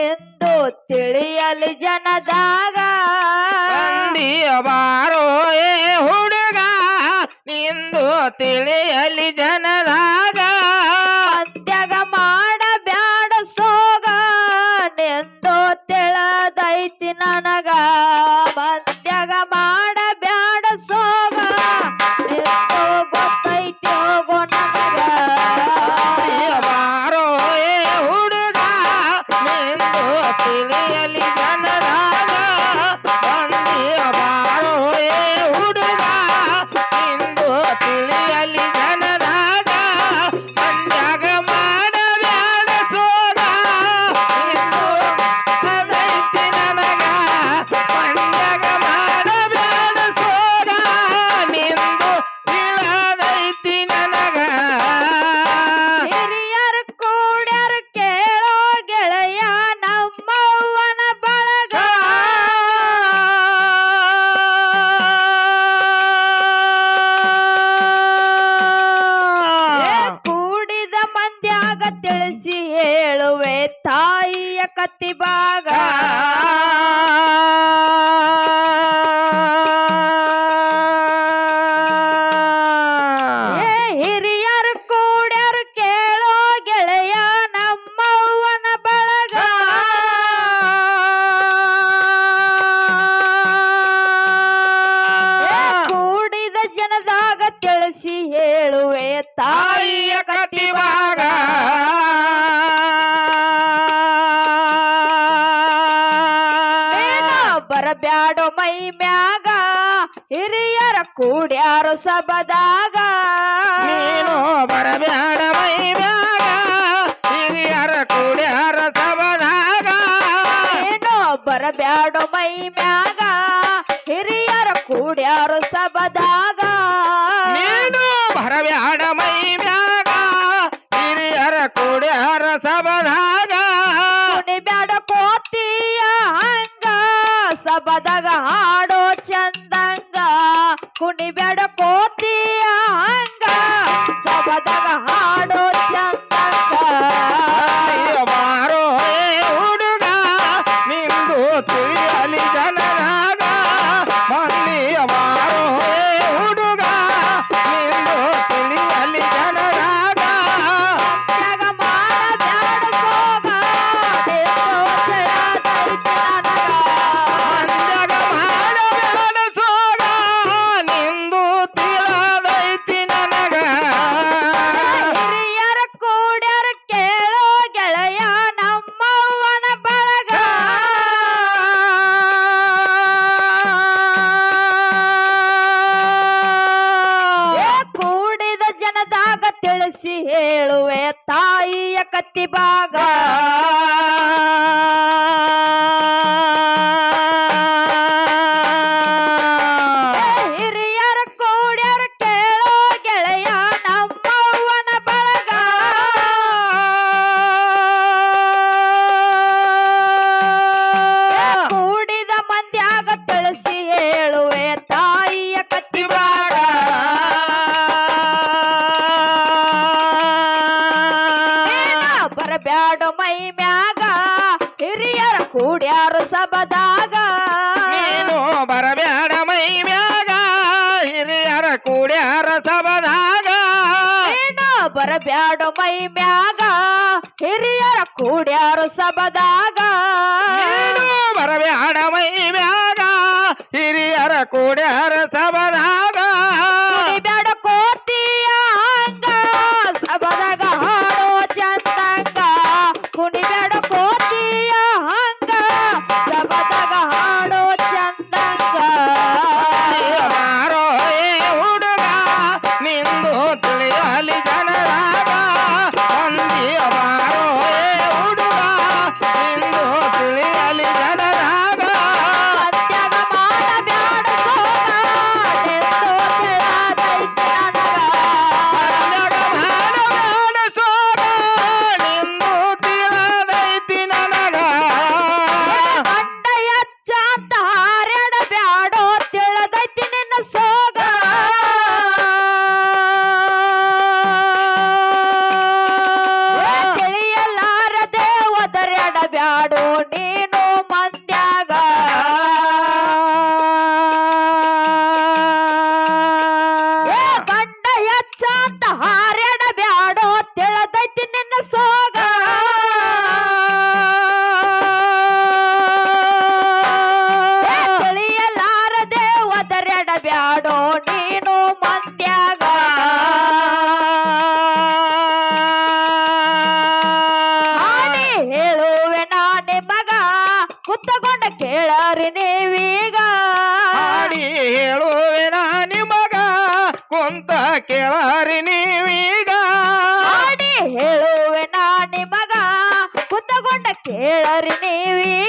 ಎಂದು ತಿಳಿಯಲಿ ಜನದಾಗ. ಬಾರೋ ಹುಡುಗ ನಿಂದು ತಿಳಿಯಲಿ ಜನದಾಗ. ತಾಯಿಯ ಕತ್ತಿಬಾ ಬ್ಯಾಡೋ ಮೈ ಮ್ಯಾಗ ಹಿರಿಯರ ಕೂಡ್ಯಾರು ಸಬದಾಗ ನೀನು ಬರಬ್ಯಾಡ ಮೈ ಮ್ಯಾಗ ಹಿರಿಯರ ಕೂಡ್ಯಾರ ಸಬದಾಗ ನೀನು ಬರಬ್ಯಾಡ ಮೈ ಮ್ಯಾಗ ಹಿರಿಯರ ಕೂಡ್ಯಾರು ಸಬದಾಗ ನೀನು ಬರಬ್ಯಾಡ ಮೈ ಮ್ಯಾಗ ಹಿರಿಯರ ಕೂಡ್ಯಾರ ಸಬದಾಗ ಪದಗ ಹಾಡೋ ಚಂದಂಗ ಕುಣಿಬೇಡ ಪೋತಿಯ ಹಂಗ ಸಬದಾಗ ಹಾಡೋ ಕತ್ತಿ ಭಾಗ. ಬ್ಯಾಡ ಮೈ ಮ್ಯಾಗ ಹಿರಿಯರ ಕೂಡ್ಯಾರು ಸಬದಾಗ ಬರಬ್ಯಾಡ ಮೈ ಮ್ಯಾಗ ಹಿರಿಯರ ಕೂಡ್ಯಾರ ಸಬದಾಗ ಬ್ಯಾಡ ಕೋತಿಯ ಹಂಗ ಸಬದಾಗ ಹಾಡೋ ಚಂದಂಗ ಕುಣಿಬ್ಯಾಡ ಹೇಳಾರಿ ನೀವೀಗ? ಹಾಡಿ ಹೇಳುವೆ ನಾ ನಿಮಗ? ಕುಂತ ಕೇಳಾರಿ ನೀವೀಗ? ಹಾಡಿ ಹೇಳುವೆ ನಾ ನಿಮಗ? ಕುತ್ತಗೊಂಡ ಕೇಳರಿ ನೀವೀಗ?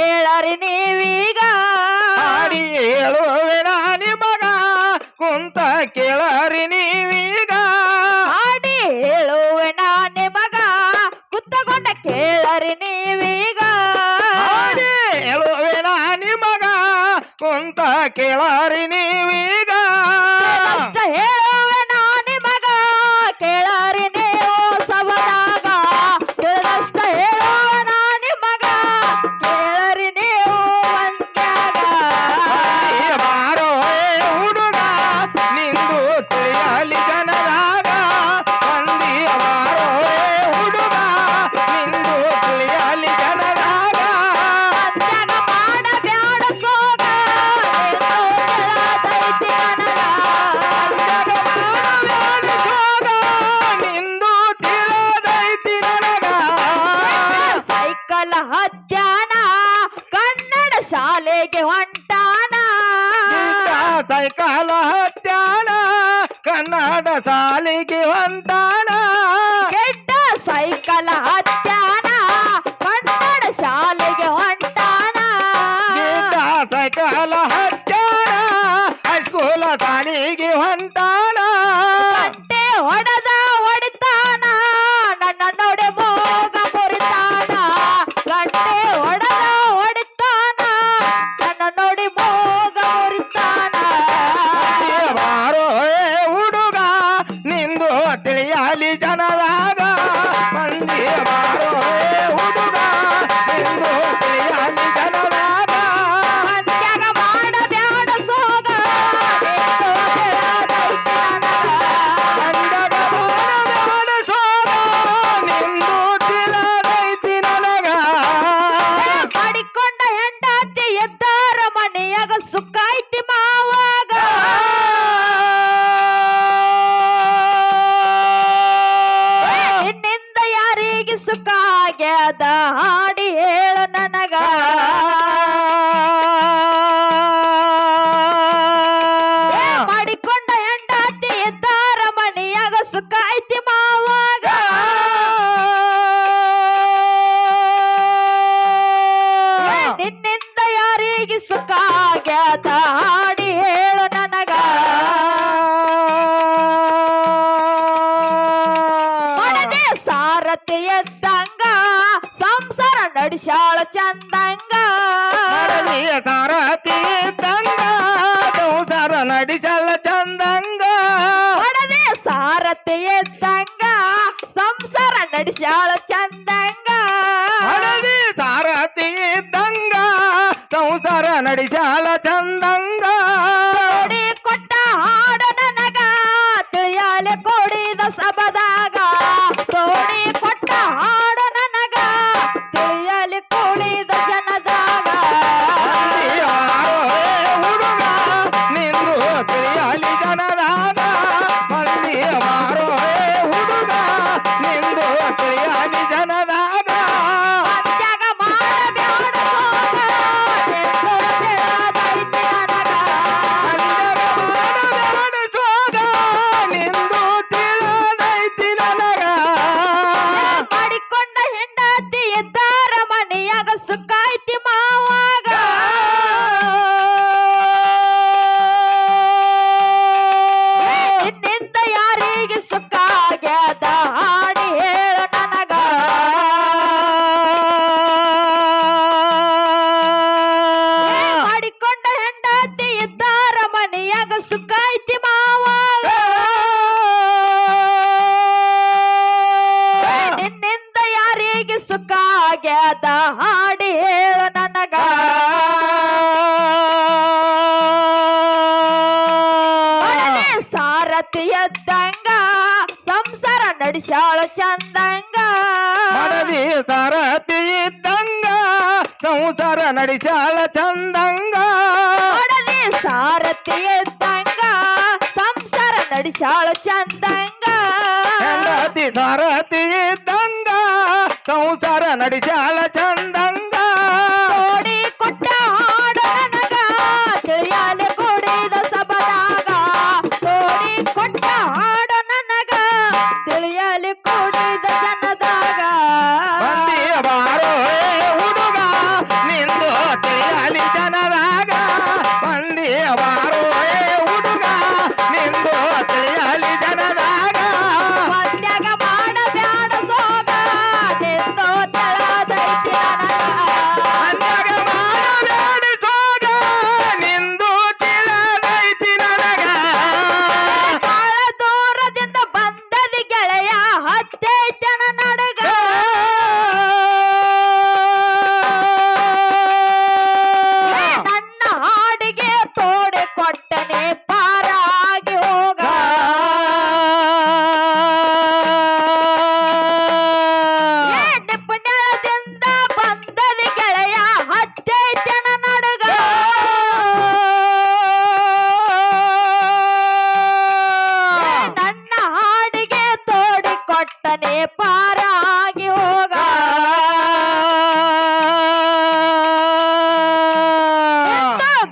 ಹೇಳರಿ ನೀವೀಗ. ಹಾಡಿ ಹೇಳುವೆ ನಿಮಗ ಕುಂತ ಕೇಳರಿ ನೀವೀಗ. ಹಾಡಿ ಹೇಳುವೆ ನಿಮಗ ಕುತ್ತಗೊಂಡ ಕೇಳರಿ ನೀವೀಗ. ಹಾಡಿ ಹೇಳುವೆ ನಿಮಗ ಕುಂತ ಕೇಳರಿ ನೀವೀಗ. ಹೇಳುವೆ कला हत्या ಮಾತಾ సంసార నడిచాల చందంగా ಗಾದ ಹಾಡಿ ಹೇಳ ನನಗ ಸಾರಥಿಯದ್ದಂಗ ಸಂಸಾರ ನಡೆಸಾಳ ಚಂದಂಗ. ಮನದಿ ಸಾರಥಿ ಇದ್ದಂಗ ಸಂಸಾರ ನಡೆಸಾಳ ಚಂದಂಗ. ಸಾರಥಿ ಇದ್ದಂಗ ಸಂಸಾರ ನಡೆಸಾಳ ಚಂದಂಗ. ಸಾರಥಿ నడిచాల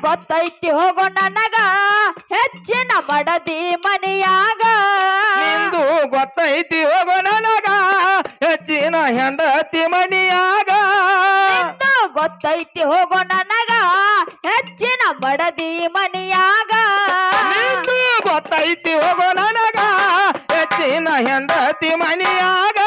ಗೊತ್ತೈತಿ ಹೋಗೋ ನನಗ ಹೆಚ್ಚಿನ ಮಡದಿ ಮನೆಯಾಗ. ನಿಂದು ಗೊತ್ತೈತಿ ಹೋಗೋ ನನಗ ಹೆಚ್ಚಿನ ಹೆಂಡತಿ ಮನೆಯಾಗ. ನಿಂದು ಗೊತ್ತೈತಿ ಹೋಗೋ ನನಗ ಹೆಚ್ಚಿನ ಮಡದಿ ಮನೆಯಾಗ. ನಿಂದು ಗೊತ್ತೈತಿ ಹೋಗೋ ನನಗ ಹೆಚ್ಚಿನ ಹೆಂಡತಿ ಮನೆಯಾಗ.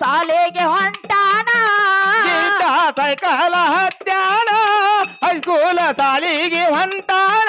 ಸಾಲಿಗೆ ಹೊಂಟಾನ. ಸೈಕಲ ಹತ್ಯಾಣ ಹೈಸ್ಕೂಲ ಸಾಲಿಗೆ ಹೊಂಟಾಣ